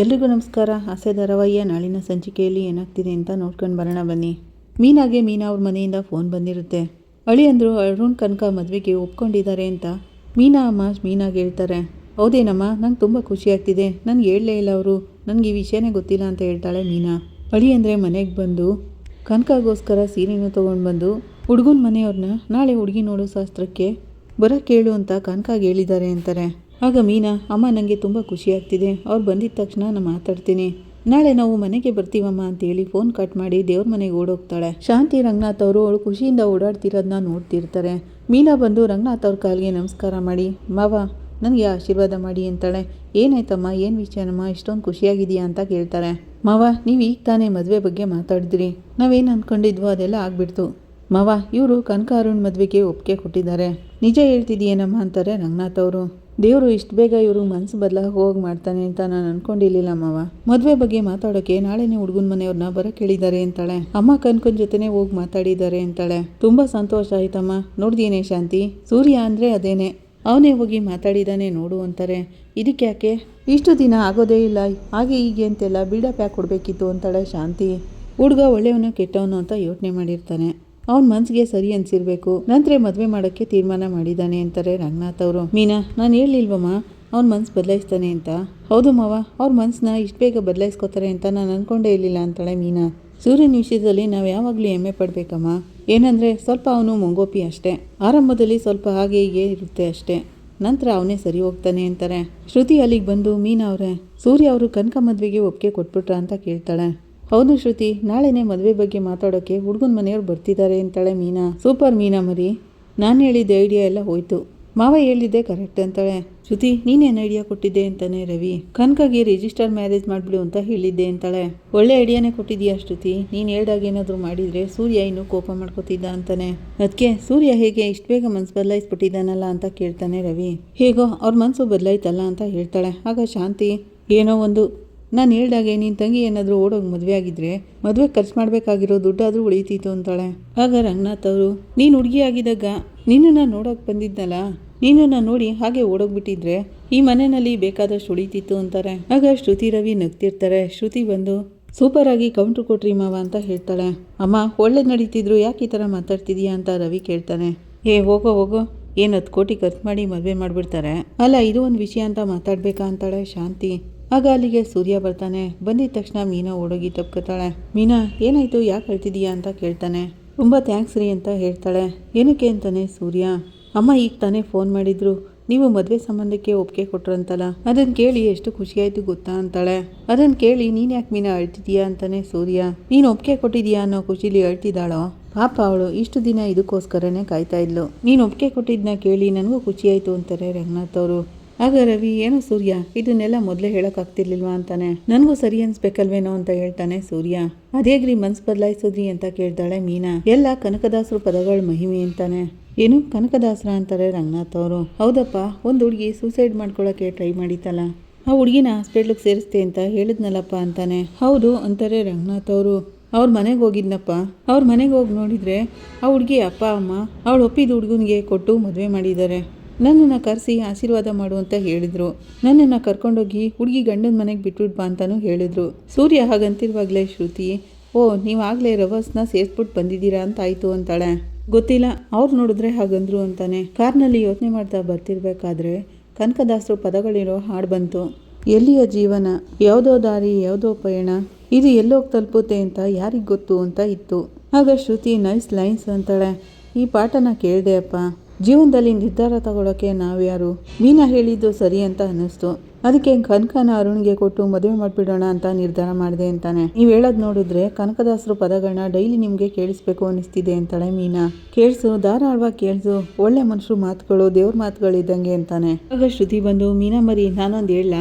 ಎಲ್ರಿಗೂ ನಮಸ್ಕಾರ. ಆಸೆ ಧಾರಾವಾಹಿಯ ನಾಳಿನ ಸಂಚಿಕೆಯಲ್ಲಿ ಏನಾಗ್ತಿದೆ ಅಂತ ನೋಡ್ಕೊಂಡು ಬರೋಣ ಬನ್ನಿ. ಮೀನಾಗೆ ಮೀನಾ ಅವ್ರ ಮನೆಯಿಂದ ಫೋನ್ ಬಂದಿರುತ್ತೆ. ಅಳಿ ಅಂದರು, ಅರುಣ್ ಕನಕ ಮದುವೆಗೆ ಒಪ್ಕೊಂಡಿದ್ದಾರೆ ಅಂತ. ಮೀನಾ, ಅಮ್ಮ, ಮೀನಾಗೆ ಹೇಳ್ತಾರೆ, ಹೌದೇನಮ್ಮ, ನಂಗೆ ತುಂಬ ಖುಷಿ ಆಗ್ತಿದೆ. ನನಗೆ ಹೇಳಲೇ ಇಲ್ಲ ಅವರು. ನನಗೆ ಈ ವಿಷಯನೇ ಗೊತ್ತಿಲ್ಲ ಅಂತ ಹೇಳ್ತಾಳೆ ಮೀನಾ. ಅಳಿ ಅಂದರೆ ಮನೆಗೆ ಬಂದು, ಕನಕಗೋಸ್ಕರ ಸೀರೆನೂ ತೊಗೊಂಡು ಬಂದು, ಹುಡುಗನ ಮನೆಯವ್ರನ್ನ ನಾಳೆ ಹುಡುಗಿ ನೋಡೋ ಶಾಸ್ತ್ರಕ್ಕೆ ಬರೋಕ್ಕೆ ಕೇಳು ಅಂತ ಕನಕಾಗೆ ಹೇಳಿದ್ದಾರೆ ಅಂತಾರೆ. ಆಗ ಮೀನಾ, ಅಮ್ಮ ನನಗೆ ತುಂಬ ಖುಷಿ ಆಗ್ತಿದೆ ಅವ್ರು ಬಂದಿದ್ದ ತಕ್ಷಣ ನಾನು ಮಾತಾಡ್ತೀನಿ. ನಾಳೆ ನಾವು ಮನೆಗೆ ಬರ್ತೀವಮ್ಮ ಅಂತೇಳಿ ಫೋನ್ ಕಟ್ ಮಾಡಿ ದೇವ್ರ ಮನೆಗೆ ಓಡೋಗ್ತಾಳೆ. ಶಾಂತಿ, ರಂಗನಾಥ್ ಅವರು ಅವಳು ಖುಷಿಯಿಂದ ಓಡಾಡ್ತಿರೋದನ್ನ ನೋಡ್ತಿರ್ತಾರೆ. ಮೀನಾ ಬಂದು ರಂಗನಾಥ್ ಅವ್ರ ಕಾಲಿಗೆ ನಮಸ್ಕಾರ ಮಾಡಿ, ಮಾವ, ನನಗೆ ಆಶೀರ್ವಾದ ಮಾಡಿ ಅಂತಾಳೆ. ಏನಾಯ್ತಮ್ಮ, ಏನು ವಿಚಾರಮ್ಮ ಇಷ್ಟೊಂದು ಖುಷಿಯಾಗಿದೆಯಾ ಅಂತ ಕೇಳ್ತಾರೆ. ಮಾವ, ನೀವು ಈಗ ತಾನೇ ಮದುವೆ ಬಗ್ಗೆ ಮಾತಾಡಿದ್ರಿ. ನಾವೇನು ಅಂದ್ಕೊಂಡಿದ್ವೋ ಅದೆಲ್ಲ ಆಗ್ಬಿಡ್ತು. ಮಾವ, ಇವರು ಕನಕ ಅರುಣ್ ಮದುವೆಗೆ ಒಪ್ಪಿಗೆ ಕೊಟ್ಟಿದ್ದಾರೆ. ನಿಜ ಹೇಳ್ತಿದೀಯೇನಮ್ಮ? ಅಂತಾರೆ ರಂಗನಾಥ್ ಅವರು. ದೇವರು ಇಷ್ಟು ಬೇಗ ಇವರು ಮನಸ್ಸು ಬದಲಾಗಿ ಹೋಗಿ ಮಾಡ್ತಾನೆ ಅಂತ ನಾನು ಅನ್ಕೊಂಡಿರ್ಲಿಲ್ಲ ಮಾವ. ಮದುವೆ ಬಗ್ಗೆ ಮಾತಾಡೋಕೆ ನಾಳೆನೇ ಹುಡುಗನ ಮನೆಯವ್ರನ್ನ ಬರಕ್ಕೆ ಹೇಳಿದ್ದಾರೆ ಅಂತಾಳೆ. ಅಮ್ಮ ಕನ್ಕನ್ ಜೊತೆನೆ ಹೋಗಿ ಮಾತಾಡಿದ್ದಾರೆ ಅಂತಾಳೆ. ತುಂಬಾ ಸಂತೋಷ ಆಯ್ತಮ್ಮ. ನೋಡ್ದೇನೆ ಶಾಂತಿ? ಸೂರ್ಯ ಅಂದ್ರೆ ಅದೇನೆ. ಅವನೇ ಹೋಗಿ ಮಾತಾಡಿದಾನೆ ನೋಡು ಅಂತಾರೆ. ಇದಕ್ಕೆ ಯಾಕೆ? ಇಷ್ಟು ದಿನ ಆಗೋದೇ ಇಲ್ಲ. ಹಾಗೆ ಹೀಗೆ ಅಂತೆಲ್ಲ ಬಿಲ್ಡಪ್ ಯಾಕೆ ಕೊಡಬೇಕಿತ್ತು ಅಂತಾಳೆ ಶಾಂತಿ. ಹುಡುಗ ಒಳ್ಳೆಯವನ ಕೆಟ್ಟವನು ಅಂತ ಯೋಚನೆ ಮಾಡಿರ್ತಾನೆ. ಅವನ ಮನ್ಸಿಗೆ ಸರಿ ಅನ್ಸಿರ್ಬೇಕು. ನಂತರ ಮದುವೆ ಮಾಡೋಕ್ಕೆ ತೀರ್ಮಾನ ಮಾಡಿದ್ದಾನೆ ಅಂತಾರೆ ರಂಗನಾಥ್ ಅವರು. ಮೀನಾ, ನಾನು ಹೇಳಿಲ್ವಮ್ಮ ಅವ್ನ ಮನ್ಸು ಬದಲಾಯಿಸ್ತಾನೆ ಅಂತ. ಹೌದು ಮಾವ, ಅವ್ರ ಮನ್ಸನ್ನ ಇಷ್ಟು ಬೇಗ ಬದಲಾಯಿಸ್ಕೋತಾರೆ ಅಂತ ನಾನು ಅನ್ಕೊಂಡೇ ಇರಲಿಲ್ಲ ಅಂತಾಳೆ ಮೀನಾ. ಸೂರ್ಯನ ವಿಷಯದಲ್ಲಿ ನಾವು ಯಾವಾಗಲೂ ಹೆಮ್ಮೆ ಪಡಬೇಕಮ್ಮ. ಏನಂದರೆ ಸ್ವಲ್ಪ ಅವನು ಮೊಂಗೋಪಿ ಅಷ್ಟೇ. ಆರಂಭದಲ್ಲಿ ಸ್ವಲ್ಪ ಹಾಗೆ ಹೀಗೆ ಇರುತ್ತೆ ಅಷ್ಟೇ. ನಂತರ ಅವನೇ ಸರಿ ಹೋಗ್ತಾನೆ ಅಂತಾರೆ. ಶ್ರುತಿ ಅಲ್ಲಿಗೆ ಬಂದು ಮೀನಾ ಅವರೇ, ಸೂರ್ಯ ಅವರು ಕನಕ ಮದುವೆಗೆ ಒಪ್ಪಿಗೆ ಕೊಟ್ಬಿಟ್ರ ಅಂತ ಕೇಳ್ತಾಳೆ. ಹೌದು ಶ್ರುತಿ, ನಾಳೆನೇ ಮದುವೆ ಬಗ್ಗೆ ಮಾತಾಡೋಕ್ಕೆ ಹುಡುಗನ ಮನೆಯವ್ರು ಬರ್ತಿದ್ದಾರೆ ಅಂತಾಳೆ ಮೀನಾ. ಸೂಪರ್ ಮೀನಾ ಮರಿ. ನಾನು ಹೇಳಿದ್ದೆ ಐಡಿಯಾ ಎಲ್ಲ ಹೋಯ್ತು. ಮಾವ ಹೇಳಿದ್ದೆ ಕರೆಕ್ಟ್ ಅಂತಾಳೆ. ಶ್ರುತಿ, ನೀನೇನು ಐಡಿಯಾ ಕೊಟ್ಟಿದ್ದೆ ಅಂತಾನೆ ರವಿ. ಕನಕಾಗಿ ರಿಜಿಸ್ಟರ್ ಮ್ಯಾರೇಜ್ ಮಾಡಿಬಿಡು ಅಂತ ಹೇಳಿದ್ದೆ ಅಂತಾಳೆ. ಒಳ್ಳೆ ಐಡಿಯಾನೇ ಕೊಟ್ಟಿದ್ಯಾ ಶ್ರುತಿ? ನೀನು ಹೇಳ್ದಾಗ ಏನಾದರೂ ಮಾಡಿದರೆ ಸೂರ್ಯ ಇನ್ನೂ ಕೋಪ ಮಾಡ್ಕೋತಿದ್ದ ಅಂತಾನೆ. ಅದಕ್ಕೆ ಸೂರ್ಯ ಹೇಗೆ ಇಷ್ಟು ಬೇಗ ಮನಸ್ಸು ಬದಲಾಯಿಸ್ಬಿಟ್ಟಿದ್ದಾನಲ್ಲ ಅಂತ ಕೇಳ್ತಾನೆ ರವಿ. ಹೇಗೋ ಅವ್ರ ಮನಸ್ಸು ಬದಲಾಯ್ತಲ್ಲ ಅಂತ ಹೇಳ್ತಾಳೆ. ಆಗ ಶಾಂತಿ, ಏನೋ ಒಂದು ನಾನು ಹೇಳ್ದಾಗೆ ನಿನ್ನ ತಂಗಿ ಏನಾದರೂ ಓಡೋಗಿ ಮದುವೆ ಆಗಿದ್ರೆ ಮದುವೆ ಖರ್ಚು ಮಾಡಬೇಕಾಗಿರೋ ದುಡ್ಡಾದರೂ ಉಳಿತೀತು ಅಂತಾಳೆ. ಆಗ ರಂಗನಾಥ್ ಅವರು, ನೀನು ಹುಡುಗಿ ಆಗಿದ್ದಾಗ ನಿನ್ನನ್ನು ನೋಡೋಕೆ ಬಂದಿದ್ನಲ್ಲ ನೀನನ್ನು ನೋಡಿ ಹಾಗೆ ಓಡೋಗ್ಬಿಟ್ಟಿದ್ರೆ ಈ ಮನೆಯಲ್ಲಿ ಬೇಕಾದಷ್ಟು ಉಳಿತಿತ್ತು ಅಂತಾರೆ. ಆಗ ಶ್ರುತಿ ರವಿ ನಗ್ತಿರ್ತಾರೆ. ಶ್ರುತಿ ಬಂದು, ಸೂಪರ್ ಆಗಿ ಕೌಂಟ್ರ್ ಕೊಟ್ರಿ ಮಾವ ಅಂತ ಹೇಳ್ತಾಳೆ. ಅಮ್ಮ ಒಳ್ಳೆ ನಡೀತಿದ್ರು, ಯಾಕೆ ಈ ಥರ ಮಾತಾಡ್ತಿದೀಯಾ ಅಂತ ರವಿ ಕೇಳ್ತಾನೆ. ಏ, ಹೋಗೋ ಹೋಗೋ. ಏನು ಹತ್ತು ಕೋಟಿ ಖರ್ಚು ಮಾಡಿ ಮದುವೆ ಮಾಡಿಬಿಡ್ತಾರೆ? ಅಲ್ಲ, ಇದು ಒಂದು ವಿಷಯ ಅಂತ ಮಾತಾಡ್ಬೇಕಾ? ಅಂತಾಳೆ ಶಾಂತಿ. ಆಗ ಅಲ್ಲಿಗೆ ಸೂರ್ಯ ಬರ್ತಾನೆ. ಬಂದಿದ ತಕ್ಷಣ ಮೀನಾ ಓಡೋಗಿ ತಪ್ಕೋತಾಳೆ ಮೀನಾ, ಏನಾಯ್ತು? ಯಾಕೆ ಹೇಳ್ತಿದೀಯಾ ಅಂತ ಕೇಳ್ತಾನೆ. ತುಂಬ ಥ್ಯಾಂಕ್ಸ್ ರೀ ಅಂತ ಹೇಳ್ತಾಳೆ. ಏನಕ್ಕೆ ಅಂತಾನೆ ಸೂರ್ಯ. ಅಮ್ಮ, ಈಗ ತಾನೇ ಫೋನ್ ಮಾಡಿದ್ರು. ನೀವು ಮದುವೆ ಸಂಬಂಧಕ್ಕೆ ಒಪ್ಪಿಗೆ ಕೊಟ್ರಂತಲ್ಲ. ಅದನ್ನು ಕೇಳಿ ಎಷ್ಟು ಖುಷಿಯಾಯ್ತು ಗೊತ್ತಾ ಅಂತಾಳೆ. ಅದನ್ನು ಕೇಳಿ, ನೀನು ಯಾಕೆ ಮೀನಾ ಅಳ್ತಿದೀಯಾ ಅಂತಾನೆ ಸೂರ್ಯ. ನೀನು ಒಪ್ಪಿಗೆ ಕೊಟ್ಟಿದೀಯಾ ಅನ್ನೋ ಖುಷಿಲಿ ಅಳ್ತಿದ್ದಾಳೋ? ಪಾಪ ಅವಳು ಇಷ್ಟು ದಿನ ಇದಕ್ಕೋಸ್ಕರನೇ ಕಾಯ್ತಾ ಇದ್ಲು. ನೀನು ಒಪ್ಪಿಗೆ ಕೊಟ್ಟಿದ್ನ ಕೇಳಿ ನನಗೂ ಖುಷಿಯಾಯ್ತು ಅಂತಾರೆ ರಂಗನಾಥ್ ಅವರು. ಆಗ ರವಿ, ಏನು ಸೂರ್ಯ? ಇದನ್ನೆಲ್ಲ ಮೊದಲೇ ಹೇಳೋಕ್ಕಾಗ್ತಿರ್ಲಿಲ್ವಾ ಅಂತಾನೆ. ನನಗೂ ಸರಿ ಅನ್ಸ್ಬೇಕಲ್ವೇನೋ ಅಂತ ಹೇಳ್ತಾನೆ ಸೂರ್ಯ. ಅದೇಗ್ರಿ ಮನ್ಸು ಬದಲಾಯಿಸೋದ್ರಿ ಅಂತ ಕೇಳ್ತಾಳೆ ಮೀನಾ. ಎಲ್ಲ ಕನಕದಾಸರು ಪದಗಳ ಮಹಿಮೆ ಅಂತಾನೆ. ಏನು ಕನಕದಾಸರ ಅಂತಾರೆ ರಂಗನಾಥ್ ಅವರು. ಹೌದಪ್ಪ, ಒಂದು ಹುಡುಗಿ ಸೂಸೈಡ್ ಮಾಡ್ಕೊಳ್ಳೋಕೆ ಟ್ರೈ ಮಾಡಿತಲ್ಲ ಆ ಹುಡುಗಿನ ಹಾಸ್ಪಿಟ್ಲಿಗೆ ಸೇರಿಸ್ತೆ ಅಂತ ಹೇಳಿದ್ನಲ್ಲಪ್ಪ ಅಂತಾನೆ. ಹೌದು ಅಂತಾರೆ ರಂಗನಾಥ್ ಅವರು. ಅವ್ರ ಮನೆಗೆ ಹೋಗಿದ್ನಪ್ಪ. ಅವ್ರ ಮನೆಗೆ ಹೋಗಿ ನೋಡಿದರೆ ಆ ಹುಡುಗಿ ಅಪ್ಪ, ಅಮ್ಮ, ಅವಳು ಒಪ್ಪಿದ ಹುಡುಗನಿಗೆ ಕೊಟ್ಟು ಮದುವೆ ಮಾಡಿದ್ದಾರೆ. ನನ್ನನ್ನು ಕರೆಸಿ ಆಶೀರ್ವಾದ ಮಾಡು ಅಂತ ಹೇಳಿದರು. ನನ್ನನ್ನು ಕರ್ಕೊಂಡೋಗಿ ಹುಡುಗಿ ಗಂಡನ ಮನೆಗೆ ಬಿಟ್ಬಿಟ್ಟು ಬಾ ಅಂತಲೂ ಹೇಳಿದರು. ಸೂರ್ಯ ಹಾಗಂತಿರುವಾಗಲೇ ಶ್ರುತಿ, ಓ, ನೀವಾಗಲೇ ರವಸ್ನ ಸೇರಿಸ್ಬಿಟ್ಟು ಬಂದಿದ್ದೀರಾ ಅಂತ ಆಯಿತು ಅಂತಾಳೆ. ಗೊತ್ತಿಲ್ಲ, ಅವ್ರು ನೋಡಿದ್ರೆ ಹಾಗಂದ್ರು ಅಂತಾನೆ. ಕಾರ್ನಲ್ಲಿ ಯೋಚನೆ ಮಾಡ್ತಾ ಬರ್ತಿರ್ಬೇಕಾದ್ರೆ ಕನಕದಾಸರು ಪದಗಳಿರೋ ಹಾಡು ಬಂತು. ಎಲ್ಲಿಯ ಜೀವನ? ಯಾವುದೋ ದಾರಿ, ಯಾವುದೋ ಪಯಣ, ಇದು ಎಲ್ಲೋಗಿ ತಲುಪುತ್ತೆ ಅಂತ ಯಾರಿಗೆ ಗೊತ್ತು ಅಂತ ಇತ್ತು. ಆಗ ಶ್ರುತಿ ನೈಸ್ ಲೈನ್ಸ್ ಅಂತಾಳೆ. ಈ ಪಾಠನ ಕೇಳಿದೆ ಅಪ್ಪ. ಜೀವನದಲ್ಲಿ ನಿರ್ಧಾರ ತಗೊಳ್ಳೋಕೆ ನಾವ್ಯಾರು? ಮೀನಾ ಹೇಳಿದ್ದು ಸರಿ ಅಂತ ಅನ್ನಿಸ್ತು. ಅದಕ್ಕೆ ಕನಕನ ಅರುಣ್ಗೆ ಕೊಟ್ಟು ಮದುವೆ ಮಾಡಿಬಿಡೋಣ ಅಂತ ನಿರ್ಧಾರ ಮಾಡಿದೆ ಅಂತಾನೆ. ನೀವು ಹೇಳೋದು ನೋಡಿದ್ರೆ ಕನಕದಾಸರು ಪದಗಳನ್ನ ಡೈಲಿ ನಿಮಗೆ ಕೇಳಿಸ್ಬೇಕು ಅನಿಸ್ತಿದೆ ಅಂತಾಳೆ ಮೀನಾ. ಕೇಳಿಸು ಧಾರಾಳವಾಗಿ ಕೇಳಿಸು. ಒಳ್ಳೆ ಮನುಷ್ಯರು ಮಾತುಗಳು, ದೇವ್ರ ಮಾತುಗಳಿದ್ದಂಗೆ ಅಂತಾನೆ. ಆಗ ಶ್ರುತಿ ಬಂದು, ಮೀನಾ ಮರಿ, ನಾನೊಂದು ಹೇಳ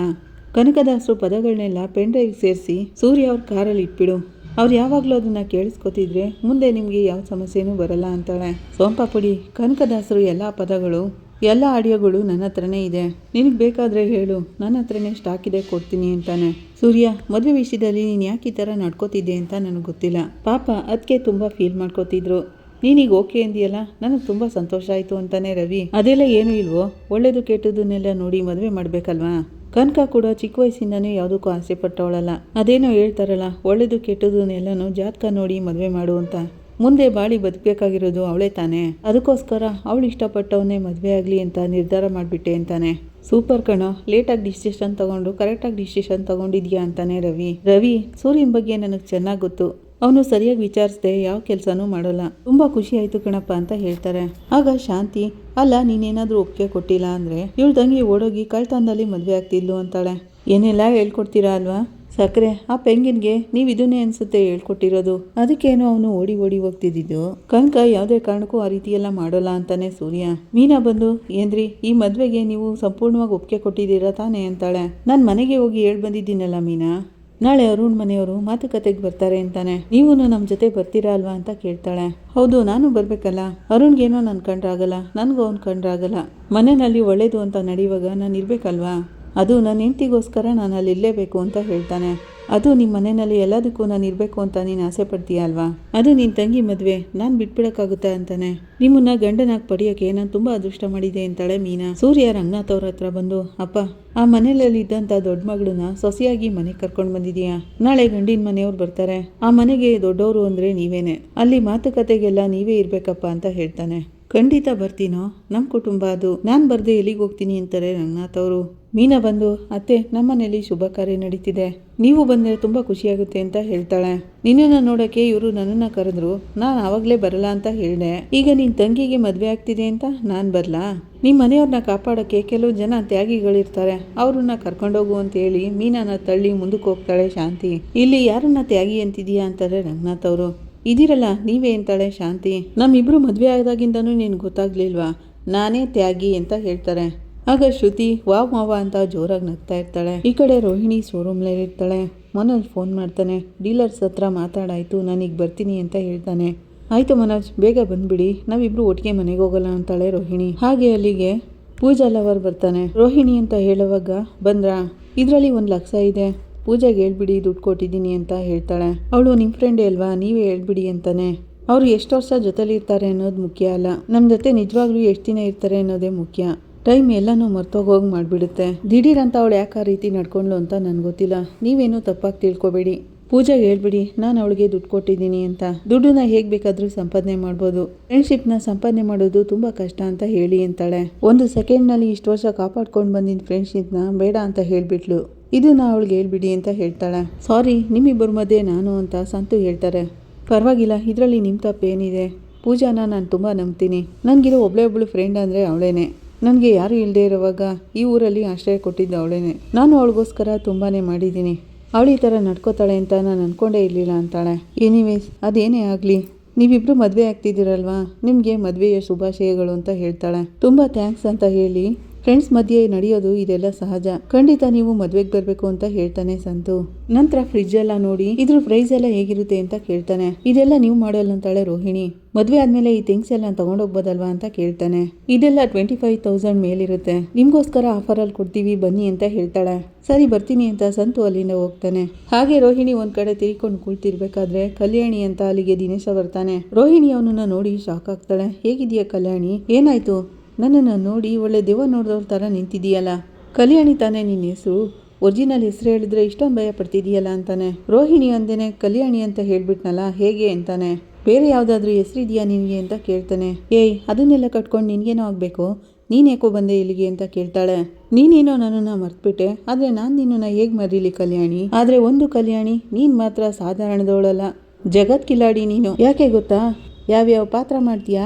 ಕನಕದಾಸರು ಪದಗಳನ್ನೆಲ್ಲ ಪೆನ್ ಡ್ರೈವ್ ಸೇರಿಸಿ ಸೂರ್ಯ ಅವ್ರ ಕಾರಲ್ಲಿ ಇಟ್ಬಿಡು. ಅವ್ರು ಯಾವಾಗಲೂ ಅದನ್ನು ಕೇಳಿಸ್ಕೊತಿದ್ರೆ, ಮುಂದೆ ನಿಮಗೆ ಯಾವ ಸಮಸ್ಯೆನೂ ಬರಲ್ಲ ಅಂತಾಳೆ. ಸೋಂಪಾಪುಡಿ ಕನಕದಾಸರು ಎಲ್ಲ ಪದಗಳು, ಎಲ್ಲ ಆಡಿಯೋಗಳು ನನ್ನ ಹತ್ರನೇ ಇದೆ. ನಿನಗೆ ಬೇಕಾದರೆ ಹೇಳು, ನನ್ನ ಹತ್ರನೇ ಸ್ಟಾಕ್ ಇದೆ, ಕೊಡ್ತೀನಿ ಅಂತಾನೆ. ಸೂರ್ಯ, ಮದುವೆ ವಿಷಯದಲ್ಲಿ ನೀನು ಯಾಕೆ ಈ ಥರ ನಡ್ಕೋತಿದ್ದೆ ಅಂತ ನನಗೆ ಗೊತ್ತಿಲ್ಲ. ಪಾಪ ಅದಕ್ಕೆ ತುಂಬ ಫೀಲ್ ಮಾಡ್ಕೋತಿದ್ರು. ನೀನೀಗ ಓಕೆ ಅಂದಿಯಲ್ಲ, ನನಗೆ ತುಂಬ ಸಂತೋಷ ಆಯಿತು ಅಂತಾನೆ ರವಿ. ಅದೆಲ್ಲ ಏನೂ ಇಲ್ವೋ, ಒಳ್ಳೇದು ಕೆಟ್ಟದನ್ನೆಲ್ಲ ನೋಡಿ ಮದುವೆ ಮಾಡಬೇಕಲ್ವಾ? ಕನಕ ಕೂಡ ಚಿಕ್ಕ ವಯಸ್ಸಿಂದನೇ ಯಾವುದಕ್ಕೂ ಆಸೆ ಪಟ್ಟವಳಲ್ಲ. ಅದೇನೋ ಹೇಳ್ತಾರಲ್ಲ, ಒಳ್ಳೇದು ಕೆಟ್ಟದನ್ನೆಲ್ಲನೂ ಜಾತಕ ನೋಡಿ ಮದುವೆ ಮಾಡು ಅಂತ. ಮುಂದೆ ಬಾಳಿ ಬದುಕಬೇಕಾಗಿರೋದು ಅವಳೇ ತಾನೇ. ಅದಕ್ಕೋಸ್ಕರ ಅವಳು ಇಷ್ಟಪಟ್ಟವನ್ನೇ ಮದುವೆ ಆಗಲಿ ಅಂತ ನಿರ್ಧಾರ ಮಾಡಿಬಿಟ್ಟೆ ಅಂತಾನೆ. ಸೂಪರ್ ಕಣೋ, ಲೇಟಾಗಿ ಡಿಸಿಷನ್ ತಗೊಂಡು, ಕರೆಕ್ಟಾಗಿ ಡಿಸಿಷನ್ ತಗೊಂಡಿದ್ಯಾ ಅಂತಾನೆ ರವಿ. ರವಿ, ಸೂರ್ಯನ ಬಗ್ಗೆ ನನಗೆ ಚೆನ್ನಾಗಿ ಗೊತ್ತು. ಅವನು ಸರಿಯಾಗಿ ವಿಚಾರಿಸ್ದೆ, ಯಾವ ಕೆಲಸನೂ ಮಾಡೋಲ್ಲ. ತುಂಬ ಖುಷಿ ಆಯಿತು ಕಣಪ್ಪ ಅಂತ ಹೇಳ್ತಾರೆ. ಆಗ ಶಾಂತಿ, ಅಲ್ಲ, ನೀನೇನಾದರೂ ಒಪ್ಪಿಗೆ ಕೊಟ್ಟಿಲ್ಲ ಅಂದರೆ ಇವಳು ತಂಗಿ ಓಡೋಗಿ ಕಳ್ತನದಲ್ಲಿ ಮದುವೆ ಆಗ್ತಿದ್ಲು ಅಂತಾಳೆ. ಏನೆಲ್ಲ ಹೇಳ್ಕೊಡ್ತೀರಾ ಅಲ್ವಾ? ಸಕ್ಕರೆ ಆ ಪೆಂಗಿನ್ಗೆ ನೀವು ಇದನ್ನೇ ಅನ್ಸುತ್ತೆ ಹೇಳ್ಕೊಟ್ಟಿರೋದು. ಅದಕ್ಕೇನೋ ಅವನು ಓಡಿ ಓಡಿ ಹೋಗ್ತಿದ್ದಿದ್ದು. ಕನಕ ಯಾವುದೇ ಕಾರಣಕ್ಕೂ ಆ ರೀತಿ ಎಲ್ಲ ಮಾಡೋಲ್ಲ ಅಂತಾನೆ ಸೂರ್ಯ. ಮೀನಾ ಬಂದು, ಏನ್ರಿ, ಈ ಮದ್ವೆಗೆ ನೀವು ಸಂಪೂರ್ಣವಾಗಿ ಒಪ್ಪಿಗೆ ಕೊಟ್ಟಿದ್ದೀರಾ ತಾನೇ? ಅಂತಾಳೆ. ನಾನು ಮನೆಗೆ ಹೋಗಿ ಹೇಳ್ ಬಂದಿದ್ದೀನಲ್ಲ ಮೀನಾ. ನಾಳೆ ಅರುಣ್ ಮನೆಯವರು ಮಾತುಕತೆಗೆ ಬರ್ತಾರೆ ಅಂತಾನೆ. ನೀವು ನಮ್ಮ ಜೊತೆ ಬರ್ತೀರಾ ಅಲ್ವಾ ಅಂತ ಕೇಳ್ತಾಳೆ. ಹೌದು, ನಾನು ಬರಬೇಕಲ್ಲ. ಅರುಣ್ಗೇನೋ ನನ್ನ ಕಂಡ್ರಾಗಲ್ಲ. ನನಗೂ ಅವ್ನು ಕಂಡ್ರಾಗಲ್ಲ. ಮನೆಯಲ್ಲಿ ಒಳ್ಳೇದು ಅಂತ ನಡೆಯುವಾಗ ನಾನು ಇರ್ಬೇಕಲ್ವಾ? ಅದು ನನ್ನ ಹೆಂಡತಿಗೋಸ್ಕರ ನಾನು ಅಲ್ಲಿ ಇರಲೇಬೇಕು ಅಂತ ಹೇಳ್ತಾನೆ. ಅದು ನಿಮ್ಮ ಮನೆಯಲ್ಲಿ ಎಲ್ಲದಕ್ಕೂ ನಾನು ಇರಬೇಕು ಅಂತ ನೀನು ಆಸೆ ಪಡ್ತೀಯ ಅಲ್ವಾ? ಅದು ನಿನ್ನ ತಂಗಿ ಮದುವೆ, ನಾನು ಬಿಟ್ಬಿಡಕ್ಕಾಗುತ್ತಾ ಅಂತಾನೆ. ನಿಮ್ಮನ್ನ ಗಂಡನಾಗಿ ಪಡೆಯೋಕೆ ನಾನು ತುಂಬ ಅದೃಷ್ಟ ಮಾಡಿದೆ ಅಂತಾಳೆ ಮೀನಾ. ಸೂರ್ಯ ರಂಗನಾಥ್ ಅವ್ರ ಹತ್ರ ಬಂದು, ಅಪ್ಪ, ಆ ಮನೆಯಲ್ಲಿ ಇದ್ದಂಥ ದೊಡ್ಡ ಮಗಳನ್ನ ಸೊಸೆಯಾಗಿ ಮನೆಗೆ ಕರ್ಕೊಂಡು ಬಂದಿದೀಯಾ? ನಾಳೆ ಗಂಡಿನ ಮನೆಯವ್ರು ಬರ್ತಾರೆ. ಆ ಮನೆಗೆ ದೊಡ್ಡವರು ಅಂದರೆ ನೀವೇನೆ. ಅಲ್ಲಿ ಮಾತುಕತೆಗೆಲ್ಲ ನೀವೇ ಇರಬೇಕಪ್ಪ ಅಂತ ಹೇಳ್ತಾನೆ. ಖಂಡಿತ ಬರ್ತೀನೋ? ನಮ್ಮ ಕುಟುಂಬ ಅದು. ನಾನು ಬರ್ದೆ ಎಲ್ಲಿಗೆ ಹೋಗ್ತೀನಿ ಅಂತಾರೆ ರಂಗನಾಥ್ ಅವರು. ಮೀನಾ ಬಂದು, ಅತ್ತೆ, ನಮ್ಮನೇಲಿ ಶುಭ ಕಾರ್ಯ ನಡೀತಿದೆ. ನೀವು ಬಂದರೆ ತುಂಬ ಖುಷಿಯಾಗುತ್ತೆ ಅಂತ ಹೇಳ್ತಾಳೆ. ನಿನ್ನನ್ನು ನೋಡೋಕ್ಕೆ ಇವರು ನನ್ನನ್ನು ಕರೆದ್ರು. ನಾನು ಆವಾಗಲೇ ಬರಲ್ಲ ಅಂತ ಹೇಳಿದೆ. ಈಗ ನಿನ್ನ ತಂಗಿಗೆ ಮದುವೆ ಆಗ್ತಿದೆ ಅಂತ ನಾನು ಬರಲಾ? ನಿಮ್ಮ ಮನೆಯವ್ರನ್ನ ಕಾಪಾಡೋಕ್ಕೆ ಕೆಲವು ಜನ ತ್ಯಾಗಿಗಳಿರ್ತಾರೆ. ಅವ್ರನ್ನ ಕರ್ಕೊಂಡೋಗು ಅಂತ ಹೇಳಿ ಮೀನಾನ ತಳ್ಳಿ ಮುಂದಕ್ಕೆ ಹೋಗ್ತಾಳೆ ಶಾಂತಿ. ಇಲ್ಲಿ ಯಾರನ್ನ ತ್ಯಾಗಿ ಅಂತಿದೀಯಾ? ಅಂತಾರೆ ರಂಗನಾಥ್ ಅವರು. ಇದಿರಲ್ಲ, ನೀವೇ ಅಂತಾಳೆ ಶಾಂತಿ? ನಮ್ಮಿಬ್ರು ಮದುವೆ ಆದಾಗಿಂದನೂ ನೀನು ಗೊತ್ತಾಗ್ಲಿಲ್ವಾ? ನಾನೇ ತ್ಯಾಗಿ ಅಂತ ಹೇಳ್ತಾರೆ. ಆಗ ಶ್ರುತಿ ವಾವ್ ಮಾವ ಅಂತ ಜೋರಾಗಿ ನಗ್ತಾ ಇರ್ತಾಳೆ. ಈ ಕಡೆ ರೋಹಿಣಿ ಶೋರೂಮ್ನಲ್ಲಿ ಇರ್ತಾಳೆ. ಮನೋಜ್ ಫೋನ್ ಮಾಡ್ತಾನೆ. ಡೀಲರ್ಸ್ ಹತ್ರ ಮಾತಾಡಾಯ್ತು, ನಾನೀಗ ಬರ್ತೀನಿ ಅಂತ ಹೇಳ್ತಾನೆ. ಆಯ್ತು ಮನೋಜ್, ಬೇಗ ಬಂದ್ಬಿಡಿ. ನಾವಿಬ್ರು ಒಟ್ಟಿಗೆ ಮನೆಗೆ ಹೋಗಲ್ಲ ಅಂತಾಳೆ ರೋಹಿಣಿ. ಹಾಗೆ ಅಲ್ಲಿಗೆ ಪೂಜಾ ಲವರ್ ಬರ್ತಾನೆ. ರೋಹಿಣಿ ಅಂತ ಹೇಳುವಾಗ, ಬಂದ್ರಾ? ಇದರಲ್ಲಿ ಒಂದು ಲಕ್ಷ ಇದೆ. ಪೂಜೆಗೆ ಹೇಳ್ಬಿಡಿ, ದುಡ್ಡು ಕೊಟ್ಟಿದ್ದೀನಿ ಅಂತ ಹೇಳ್ತಾಳೆ. ಅವಳು ನಿಮ್ಮ ಫ್ರೆಂಡೇ ಅಲ್ವಾ? ನೀವೇ ಹೇಳ್ಬಿಡಿ ಅಂತಾನೆ. ಅವ್ರು ಎಷ್ಟು ವರ್ಷ ಜೊತೆಲಿ ಇರ್ತಾರೆ ಅನ್ನೋದು ಮುಖ್ಯ ಅಲ್ಲ. ನಮ್ಮ ಜೊತೆ ನಿಜವಾಗ್ಲೂ ಎಷ್ಟು ದಿನ ಇರ್ತಾರೆ ಅನ್ನೋದೇ ಮುಖ್ಯ. ಟೈಮ್ ಎಲ್ಲನೂ ಮರ್ತೋಗೋಗಿ ಮಾಡಿಬಿಡುತ್ತೆ. ದಿಢೀರ್ ಅಂತ ಅವಳು ಯಾಕೆ ಆ ರೀತಿ ನಡ್ಕೊಂಡ್ಲು ಅಂತ ನನಗೆ ಗೊತ್ತಿಲ್ಲ. ನೀವೇನು ತಪ್ಪಾಗಿ ತಿಳ್ಕೊಬೇಡಿ. ಪೂಜೆಗೆ ಹೇಳ್ಬಿಡಿ, ನಾನು ಅವಳಿಗೆ ದುಡ್ಡು ಕೊಟ್ಟಿದ್ದೀನಿ ಅಂತ. ದುಡ್ಡನ್ನ ಹೇಗೆ ಬೇಕಾದರೂ ಸಂಪಾದನೆ ಮಾಡ್ಬೋದು. ಫ್ರೆಂಡ್ಶಿಪ್ನ ಸಂಪಾದನೆ ಮಾಡೋದು ತುಂಬ ಕಷ್ಟ ಅಂತ ಹೇಳಿ ಅಂತಾಳೆ. ಒಂದು ಸೆಕೆಂಡ್ನಲ್ಲಿ ಇಷ್ಟು ವರ್ಷ ಕಾಪಾಡ್ಕೊಂಡು ಬಂದಿದ್ದ ಫ್ರೆಂಡ್ಶಿಪ್ನ ಬೇಡ ಅಂತ ಹೇಳಿಬಿಟ್ಲು. ಇದನ್ನ ಅವಳಿಗೆ ಹೇಳ್ಬಿಡಿ ಅಂತ ಹೇಳ್ತಾಳೆ. ಸಾರಿ ನಿಮ್ಮಿಬ್ಬರ ಮಧ್ಯೆ ನಾನು ಅಂತ ಸಂತು ಹೇಳ್ತಾರೆ. ಪರವಾಗಿಲ್ಲ, ಇದರಲ್ಲಿ ನಿಮ್ಮ ತಪ್ಪೇನಿದೆ. ಪೂಜಾನ ನಾನು ತುಂಬ ನಂಬ್ತೀನಿ. ನನಗಿರೋ ಒಬ್ಬಳೇ ಒಬ್ಬಳು ಫ್ರೆಂಡ್ ಅಂದರೆ ಅವಳೇನೆ. ನನಗೆ ಯಾರು ಇಲ್ಲದೆ ಇರುವಾಗ ಈ ಊರಲ್ಲಿ ಆಶ್ರಯ ಕೊಟ್ಟಿದ್ದು ಅವಳೇನೆ. ನಾನು ಅವಳಿಗೋಸ್ಕರ ತುಂಬಾ ಮಾಡಿದ್ದೀನಿ. ಅವಳು ಈ ಥರ ನಡ್ಕೋತಾಳೆ ಅಂತ ನಾನು ಅಂದ್ಕೊಂಡೇ ಇರಲಿಲ್ಲ ಅಂತಾಳೆ. ಎನಿವೇಸ್ ಅದೇನೇ ಆಗಲಿ? ನೀವಿಬ್ರು ಮದುವೆ ಆಗ್ತಿದ್ದೀರಲ್ವಾ? ನಿಮಗೆ ಮದುವೆಯ ಶುಭಾಶಯಗಳು ಅಂತ ಹೇಳ್ತಾಳೆ. ತುಂಬ ಥ್ಯಾಂಕ್ಸ್ ಅಂತ ಹೇಳಿ ಫ್ರೆಂಡ್ಸ್ ಮಧ್ಯೆ ನಡೆಯೋದು ಇದೆಲ್ಲ ಸಹಜ. ಖಂಡಿತ ನೀವು ಮದ್ವೆಗೆ ಬರಬೇಕು ಅಂತ ಹೇಳ್ತಾನೆ ಸಂತು. ನಂತರ ಫ್ರಿಡ್ಜ್ ಎಲ್ಲ ನೋಡಿ, ಇದ್ರ ಪ್ರೈಸ್ ಎಲ್ಲ ಹೇಗಿರುತ್ತೆ ಅಂತ ಕೇಳ್ತಾನೆ. ಇದೆಲ್ಲ ನೀವು ಮಾಡಲ್ಲ ಅಂತಾಳೆ ರೋಹಿಣಿ. ಮದ್ವೆ ಆದ್ಮೇಲೆ ಈ ಥಿಂಗ್ಸ್ ಎಲ್ಲ ತಗೊಂಡೋಗ್ಬೋದಲ್ವಾ ಅಂತ ಕೇಳ್ತಾನೆ. ಇದೆಲ್ಲ ಟ್ವೆಂಟಿ ಫೈವ್ ತೌಸಂಡ್ ಮೇಲಿರುತ್ತೆ. ನಿಮ್ಗೋಸ್ಕರ ಆಫರ್ ಅಲ್ಲಿ ಕೊಡ್ತೀವಿ, ಬನ್ನಿ ಅಂತ ಹೇಳ್ತಾಳೆ. ಸರಿ, ಬರ್ತೀನಿ ಅಂತ ಸಂತು ಅಲ್ಲಿಂದ ಹೋಗ್ತಾನೆ. ಹಾಗೆ ರೋಹಿಣಿ ಒಂದ್ ಕಡೆ ತಿರ್ಕೊಂಡು ಕುಳ್ತಿರ್ಬೇಕಾದ್ರೆ ಕಲ್ಯಾಣಿ ಅಂತ ಅಲ್ಲಿಗೆ ದಿನೇಶ ಬರ್ತಾನೆ. ರೋಹಿಣಿ ಅವನನ್ನ ನೋಡಿ ಶಾಕ್ ಆಗ್ತಾಳೆ. ಹೇಗಿದೆಯಾ ಕಲ್ಯಾಣಿ? ಏನಾಯ್ತು? ನನ್ನನ್ನು ನೋಡಿ ಒಳ್ಳೆ ದೆವ್ವ ನೋಡಿದವ್ರ ಥರ ನಿಂತಿದೀಯಲ್ಲ ಕಲ್ಯಾಣಿ ತಾನೇ ನಿನ್ನ ಹೆಸರು. ಒರಿಜಿನಲ್ ಹೆಸರು ಹೇಳಿದ್ರೆ ಇಷ್ಟೊಂದು ಭಯ ಪಡ್ತಿದೀಯಲ್ಲ ಅಂತಾನೆ. ರೋಹಿಣಿ ಅಂದೇನೆ ಕಲ್ಯಾಣಿ ಅಂತ ಹೇಳ್ಬಿಟ್ನಲ್ಲ, ಹೇಗೆ ಅಂತಾನೆ. ಬೇರೆ ಯಾವುದಾದ್ರೂ ಹೆಸರಿದೆಯಾ ನಿನಗೆ ಅಂತ ಕೇಳ್ತಾನೆ. ಏಯ್, ಅದನ್ನೆಲ್ಲ ಕಟ್ಕೊಂಡು ನಿನ್ಗೇನೋ ಆಗಬೇಕು? ನೀನೇಕೋ ಬಂದೆ ಇಲ್ಲಿಗೆ ಅಂತ ಕೇಳ್ತಾಳೆ. ನೀನೇನೋ ನನ್ನನ್ನು ಮರ್ತ್ಬಿಟ್ಟೆ, ಆದರೆ ನಾನು ನಿನ್ನನ್ನು ಹೇಗೆ ಮರೀಲಿ ಕಲ್ಯಾಣಿ? ಆದರೆ ಒಂದು ಕಲ್ಯಾಣಿ, ನೀನು ಮಾತ್ರ ಸಾಧಾರಣದವಳಲ್ಲ. ಜಗತ್ ಕಿಲಾಡಿ ನೀನು. ಯಾಕೆ ಗೊತ್ತಾ? ಯಾವ್ಯಾವ ಪಾತ್ರ ಮಾಡ್ತೀಯಾ?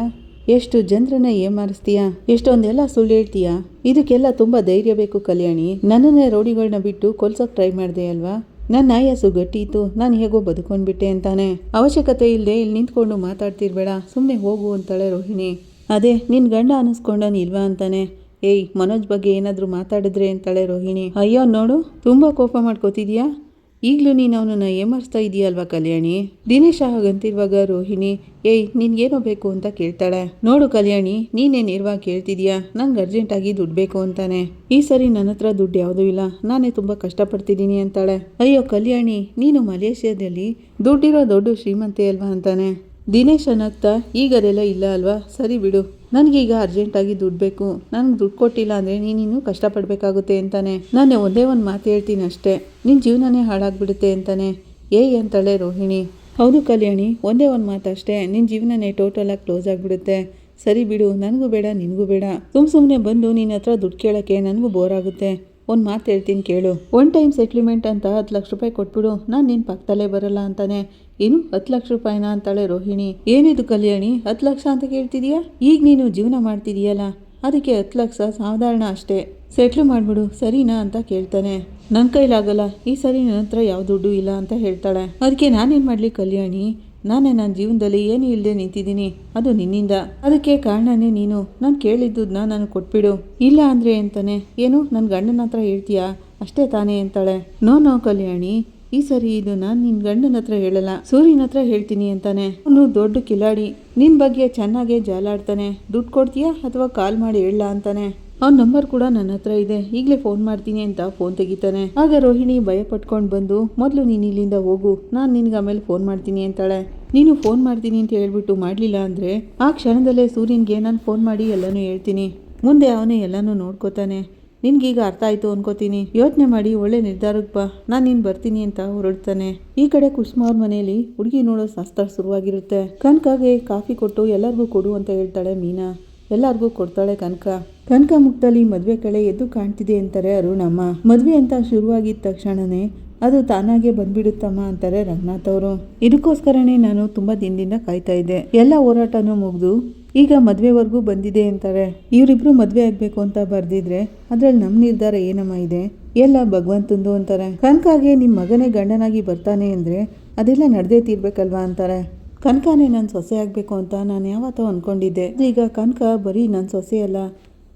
ಎಷ್ಟು ಜನರನ್ನ ಏಮಾರಿಸ್ತೀಯಾ? ಎಷ್ಟೊಂದೆಲ್ಲ ಸುಳ್ಳು ಹೇಳ್ತೀಯಾ? ಇದಕ್ಕೆಲ್ಲ ತುಂಬಾ ಧೈರ್ಯ ಬೇಕು ಕಲ್ಯಾಣಿ. ನನ್ನನ್ನೇ ರೌಡಿಗಳನ್ನ ಬಿಟ್ಟು ಕೊಲ್ಸೋಕ್ ಟ್ರೈ ಮಾಡಿದೆ ಅಲ್ವಾ? ನನ್ನ ಆಯಾಸು ಗಟ್ಟಿ ಇತ್ತು ನಾನು ಹೇಗೋ ಬದುಕೊಂಡ್ಬಿಟ್ಟೆ ಅಂತಾನೆ. ಅವಶ್ಯಕತೆ ಇಲ್ಲದೆ ಇಲ್ಲಿ ನಿಂತ್ಕೊಂಡು ಮಾತಾಡ್ತಿರ್ಬೇಡ. ಸುಮ್ಮನೆ ಹೋಗು ಅಂತಾಳೆ ರೋಹಿಣಿ. ಅದೇ ನಿನ್ನ ಗಂಡ ಅನಿಸ್ಕೊಂಡನ್ ಇಲ್ವಾ ಅಂತಾನೆ. ಏಯ್, ಮನೋಜ್ ಬಗ್ಗೆ ಏನಾದರೂ ಮಾತಾಡಿದ್ರೆ ಅಂತಾಳೆ ರೋಹಿಣಿ. ಅಯ್ಯೋ, ನೋಡು, ತುಂಬಾ ಕೋಪ ಮಾಡ್ಕೋತಿದ್ಯಾ? ಈಗಲೂ ನೀನು ಅವನನ್ನು ಏಮರ್ಸ್ತಾ ಇದೆಯಲ್ವಾ ಕಲ್ಯಾಣಿ? ದಿನೇಶ ಹಾಗಂತಿರುವಾಗ ರೋಹಿಣಿ, ಏಯ್, ನಿನ್ಗೇನೋ ಬೇಕು ಅಂತ ಕೇಳ್ತಾಳೆ. ನೋಡು ಕಲ್ಯಾಣಿ ನೀನೇ ನೇರವಾಗಿ ಕೇಳ್ತಿದ್ಯಾ? ನಂಗೆ ಅರ್ಜೆಂಟಾಗಿ ದುಡ್ಡು ಬೇಕು ಅಂತಾನೆ. ಈ ಸರಿ ನನ್ನ ಹತ್ರ ದುಡ್ಡು ಯಾವುದೂ ಇಲ್ಲ. ನಾನೇ ತುಂಬ ಕಷ್ಟಪಡ್ತಿದ್ದೀನಿ ಅಂತಾಳೆ. ಅಯ್ಯೋ ಕಲ್ಯಾಣಿ, ನೀನು ಮಲೇಷ್ಯಾದಲ್ಲಿ ದುಡ್ಡಿರೋ ದೊಡ್ಡ ಶ್ರೀಮಂತೆ ಅಲ್ವಾ ಅಂತಾನೆ. ದಿನೇಶ್ ಅನ್ನಕ್ತಾ ಈಗ ಅದೆಲ್ಲ ಇಲ್ಲ ಅಲ್ವಾ? ಸರಿ ಬಿಡು. ನನಗೀಗ ಅರ್ಜೆಂಟಾಗಿ ದುಡ್ಡು ಬೇಕು. ನನಗೆ ದುಡ್ಡು ಕೊಟ್ಟಿಲ್ಲ ಅಂದರೆ ನೀನಿನ್ನೂ ಕಷ್ಟಪಡಬೇಕಾಗುತ್ತೆ ಅಂತಾನೆ. ನಾನು ಒಂದೇ ಒಂದು ಮಾತು ಹೇಳ್ತೀನಿ ಅಷ್ಟೇ. ನಿನ್ನ ಜೀವನನೇ ಹಾಳಾಗ್ಬಿಡುತ್ತೆ ಅಂತಾನೆ. ಏಯ್ ಅಂತಾಳೆ ರೋಹಿಣಿ. ಹೌದು ಕಲ್ಯಾಣಿ, ಒಂದೇ ಒಂದು ಮಾತು ಅಷ್ಟೇ. ನಿನ್ನ ಜೀವನನೇ ಟೋಟಲಾಗಿ ಕ್ಲೋಸ್ ಆಗಿಬಿಡುತ್ತೆ. ಸರಿ ಬಿಡು, ನನಗೂ ಬೇಡ, ನಿನಗೂ ಬೇಡ. ಸುಮ್ಮ ಸುಮ್ಮನೆ ಬಂದು ನಿನ್ನ ಹತ್ರ ದುಡ್ಡು ಕೇಳೋಕ್ಕೆ ನನಗೂ ಬೋರ್ ಆಗುತ್ತೆ. ಒಂದು ಮಾತು ಹೇಳ್ತೀನಿ ಕೇಳು. ಒನ್ ಟೈಮ್ ಸೆಟ್ಲ್ಮೆಂಟ್ ಅಂತ ಹತ್ತು ಲಕ್ಷ ರೂಪಾಯಿ ಕೊಟ್ಬಿಡು. ನಾನು ನಿನ್ನ ಪಕ್ಕದಲ್ಲೇ ಬರಲ್ಲ ಅಂತಾನೆ. ಏನು? ಹತ್ತು ಲಕ್ಷ ರೂಪಾಯಿನ ಅಂತಾಳೆ ರೋಹಿಣಿ. ಏನಿದು ಕಲ್ಯಾಣಿ? ಹತ್ತು ಲಕ್ಷ ಅಂತ ಕೇಳ್ತಿದೀಯಾ? ಈಗ ನೀನು ಜೀವನ ಮಾಡ್ತಿದೀಯಲ್ಲ? ಅದಕ್ಕೆ ಹತ್ತು ಲಕ್ಷ ಸಾಧಾರಣ ಅಷ್ಟೇ. ಸೆಟ್ಲ್ ಮಾಡಿಬಿಡು, ಸರಿನಾ ಅಂತ ಕೇಳ್ತಾನೆ. ನನ್ನ ಕೈಲಾಗಲ್ಲ, ಈ ಸರಿ ನನ್ನ ಹತ್ರ ಯಾವ ದುಡ್ಡು ಇಲ್ಲ ಅಂತ ಹೇಳ್ತಾಳೆ. ಅದಕ್ಕೆ ನಾನೇನು ಮಾಡಲಿ ಕಲ್ಯಾಣಿ? ನಾನೇ ನನ್ನ ಜೀವನದಲ್ಲಿ ಏನು ಇಲ್ಲದೆ ನಿಂತಿದ್ದೀನಿ. ಅದು ನಿನ್ನಿಂದ. ಅದಕ್ಕೆ ಕಾರಣನೇ ನೀನು. ನಾನು ಕೇಳಿದ್ದುದನ್ನ ನಾನು ಕೊಟ್ಬಿಡು. ಇಲ್ಲ ಅಂದರೆ ಅಂತಾನೆ. ಏನು ನನ್ನ ಗಂಡನ ಹತ್ರ ಹೇಳ್ತೀಯಾ? ಅಷ್ಟೇ ತಾನೇ ಅಂತಾಳೆ. No no Kalyani. ಈ ಸರಿ ಇದು ನಾನು ನಿನ್ನ ಗಂಡನ ಹತ್ರ ಹೇಳಲ್ಲ ಸೂರ್ಯನ ಹತ್ರ ಹೇಳ್ತೀನಿ ಅಂತಾನೆ. ಅವನು ದೊಡ್ಡ ಕಿಲಾಡಿ, ನಿನ್ ಬಗ್ಗೆ ಚೆನ್ನಾಗೇ ಜಾಲಾಡ್ತಾನೆ. ದುಡ್ಡು ಕೊಡ್ತೀಯಾ ಅಥವಾ ಕಾಲ್ ಮಾಡಿ ಹೇಳ ಅಂತಾನೆ. ಅವ್ನ ನಂಬರ್ ಕೂಡ ನನ್ನ ಹತ್ರ ಇದೆ, ಈಗಲೇ ಫೋನ್ ಮಾಡ್ತೀನಿ ಅಂತ ಫೋನ್ ತೆಗಿತಾನೆ. ಆಗ ರೋಹಿಣಿ ಭಯ ಪಟ್ಕೊಂಡು ಬಂದು, ಮೊದಲು ನೀನು ಇಲ್ಲಿಂದ ಹೋಗು, ನಾನು ನಿನ್ಗೆ ಆಮೇಲೆ ಫೋನ್ ಮಾಡ್ತೀನಿ ಅಂತಾಳೆ. ನೀನು ಫೋನ್ ಮಾಡ್ತೀನಿ ಅಂತ ಹೇಳ್ಬಿಟ್ಟು ಮಾಡಲಿಲ್ಲ ಅಂದರೆ, ಆ ಕ್ಷಣದಲ್ಲೇ ಸೂರ್ಯನಿಗೆ ನಾನು ಫೋನ್ ಮಾಡಿ ಎಲ್ಲನೂ ಹೇಳ್ತೀನಿ. ಮುಂದೆ ಅವನೇ ಎಲ್ಲನೂ ನೋಡ್ಕೋತಾನೆ. ನಿನ್ಗೀಗ ಅರ್ಥ ಆಯ್ತು ಅನ್ಕೋತೀನಿ. ಯೋಚನೆ ಮಾಡಿ ಒಳ್ಳೆ ನಿರ್ಧಾರಕ್ಕೆ ಬಾ. ನಾನು ನೀನು ಬರ್ತೀನಿ ಅಂತ ಹೊರಡ್ತಾನೆ. ಈ ಕಡೆ ಕುಸುಮ ಅವ್ರ ಮನೆಯಲ್ಲಿ ಹುಡುಗಿ ನೋಡೋ ಶಾಸ್ತ್ರ ಶುರುವಾಗಿರುತ್ತೆ. ಕನಕಗೆ ಕಾಫಿ ಕೊಟ್ಟು ಎಲ್ಲರಿಗೂ ಕೊಡು ಅಂತ ಹೇಳ್ತಾಳೆ ಮೀನಾ. ಎಲ್ಲರಿಗೂ ಕೊಡ್ತಾಳೆ ಕನಕ. ಕನಕ ಮುಖದಲ್ಲಿ ಮದುವೆ ಕಳೆ ಎದ್ದು ಕಾಣ್ತಿದೆ ಅಂತಾರೆ ಅರುಣಮ್ಮ. ಮದುವೆ ಅಂತ ಶುರುವಾಗಿದ್ದ ತಕ್ಷಣನೇ ಅದು ತಾನಾಗೆ ಬಂದ್ಬಿಡುತ್ತಮ್ಮ ಅಂತಾರೆ ರಂಗನಾಥ್ ಅವರು. ಇದಕ್ಕೋಸ್ಕರನೇ ನಾನು ತುಂಬಾ ದಿನದಿಂದ ಕಾಯ್ತಾ ಇದ್ದೆ. ಎಲ್ಲ ಹೋರಾಟನೂ ಮುಗಿದು ಈಗ ಮದುವೆವರೆಗೂ ಬಂದಿದೆ ಅಂತಾರೆ. ಇವರಿಬ್ರು ಮದುವೆ ಆಗಬೇಕು ಅಂತ ಬರೆದಿದ್ರೆ ಅದ್ರಲ್ಲಿ ನಮ್ಮ ನಿರ್ಧಾರ ಏನಮ್ಮ ಇದೆ? ಎಲ್ಲ ಭಗವಂತಂದು ಅಂತಾರೆ. ಕನಕಾಗೆ ನಿಮ್ಮ ಮಗನೇ ಗಂಡನಾಗಿ ಬರ್ತಾನೆ ಅಂದ್ರೆ ಅದೆಲ್ಲ ನಡೆದೇ ತೀರ್ಬೇಕಲ್ವಾ ಅಂತಾರೆ. ಕನಕನೇ ನನ್ನ ಸೊಸೆ ಆಗಬೇಕು ಅಂತ ನಾನು ಯಾವತ್ತೋ ಅಂದ್ಕೊಂಡಿದ್ದೆ ಈಗ ಕನಕ ಬರೀ ನನ್ನ ಸೊಸೆ ಅಲ್ಲ,